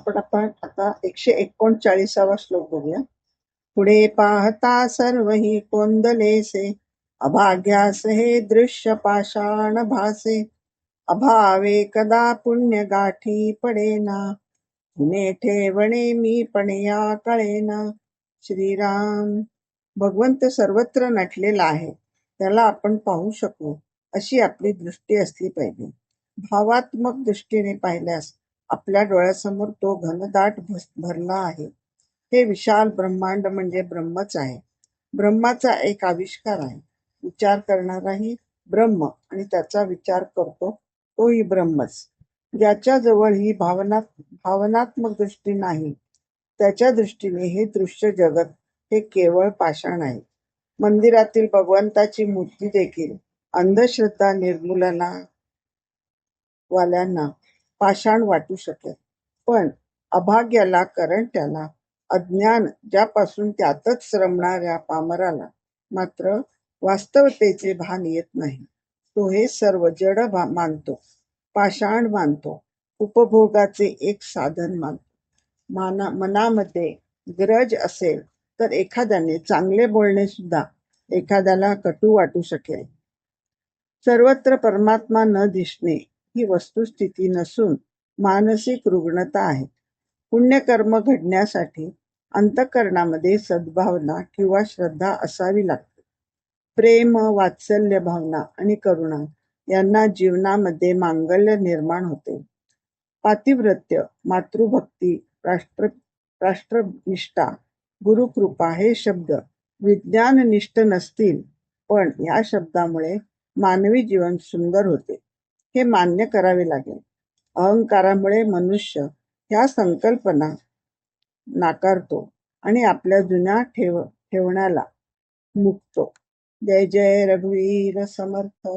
आपण आपण आता एकशे एकोणचाळीसावा श्लोक बघूया. पुढे पाहता सर्व ही कोंदलेसे अभाग्यास हे दृश्य पाषाण भासे अभावे कदा पुण्य गाठी पडेना पुणे ठेवणे मी पण या कळेना. श्रीराम भगवंत सर्वत्र नटलेला आहे त्याला आपण पाहू शकू अशी आपली दृष्टी असली पाहिजे. भावात्मक दृष्टीने पाहिल्यास आपल्या डोळ्यासमोर तो घनदाट भस- भरला आहे. हे विशाल ब्रह्मांड म्हणजे ब्रह्मच आहे. ब्रह्माचा एक आविष्कार आहे. विचार करणाराही ब्रह्म आणि त्याचा विचार करतो तोही ब्रह्मच. ज्याच्या जवळ ही भावनात भावनात्मक दृष्टी नाही. त्याच्या दृष्टीने हे दृश्य जगत हे केवळ पाषाण आहे. मंदिरातील भगवंताची मूर्ती देखील अंधश्रद्धा निर्मूलना वाल्यांना पाषाण वाटू शकेल. पण अभाग्याला करंट्याला अज्ञान ज्यापासून त्यातच रमणाऱ्या पामराला मात्र वास्तवतेचे भान येत नाही. तो हे सर्व जड भा- मानतो. पाषाण मानतो. उपभोगाचे एक साधन मानतो. माना मनामध्ये गरज असेल तर एखाद्याने चांगले बोलणे सुद्धा एखाद्याला कटू वाटू शकेल. सर्वत्र परमात्मा न दिसणे ही वस्तुस्थिती नसून मानसिक रुग्णता आहे. पुण्यकर्म घडण्यासाठी अंतःकरणामध्ये सद्भावना किंवा श्रद्धा असावी लागते. प्रेम वात्सल्य भावना आणि करुणा यांना जीवनामध्ये मांगल्य निर्माण होते. पातिव्रत्य मातृभक्ती राष्ट्र राष्ट्रनिष्ठा गुरुकृपा हे शब्द विज्ञाननिष्ठ नसतील पण या शब्दामुळे मानवी जीवन सुंदर होते. हे मान्य करावे लागेल. अहंकारामुळे मनुष्य ह्या संकल्पना नाकारतो आणि आपल्या जुन्या ठेव ठेवण्याला मुकतो. जय जय रघुवीर समर्थ.